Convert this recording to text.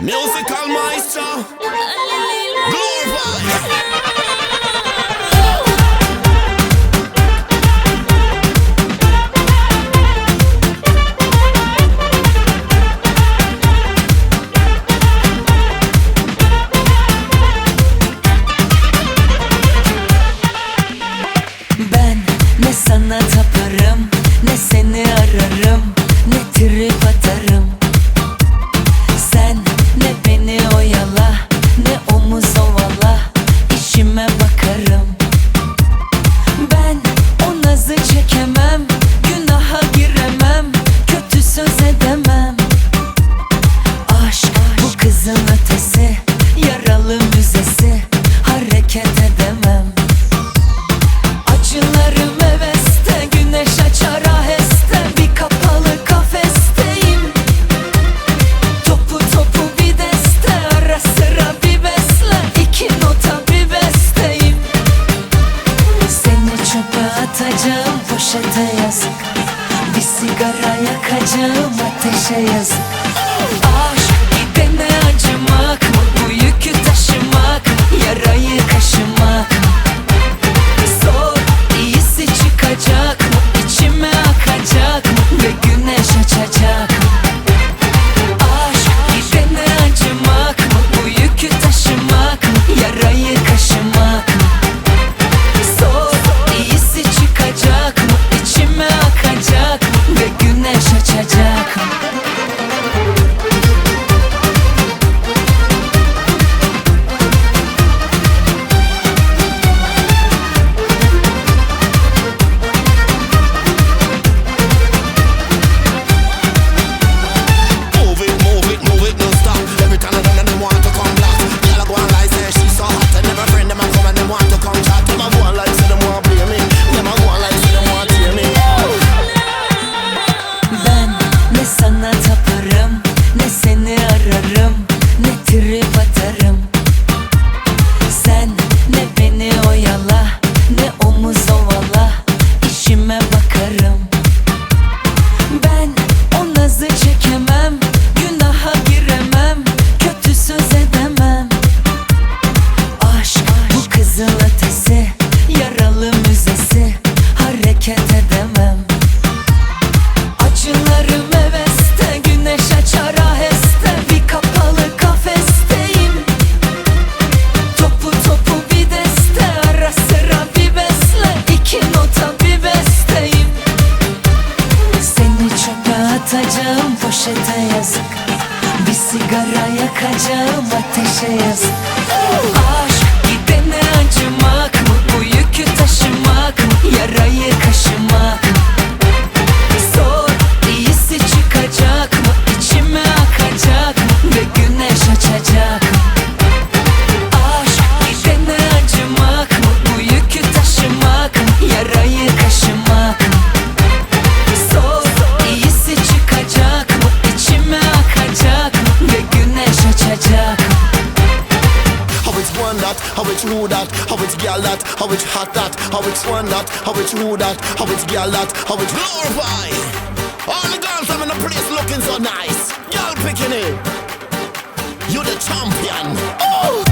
Musical maestro Glorify Sigara yakacağım ateşe yazık. Aşk gidene acımak mı? Bu yükü taşımak Yarayı kaşımak Sigara yakacağım ateşe yazık Aşk gidene acımak mı? Bu yükü taşımak mı? Yarayı kaşımak mı? it's rude that, how it's girl that, how it's hot that, how it's one that, how it's rude that, how it's girl that, how it's glorify. All the girls I'm in the place looking so nice. Y'all picking it. You're the champion. Oh!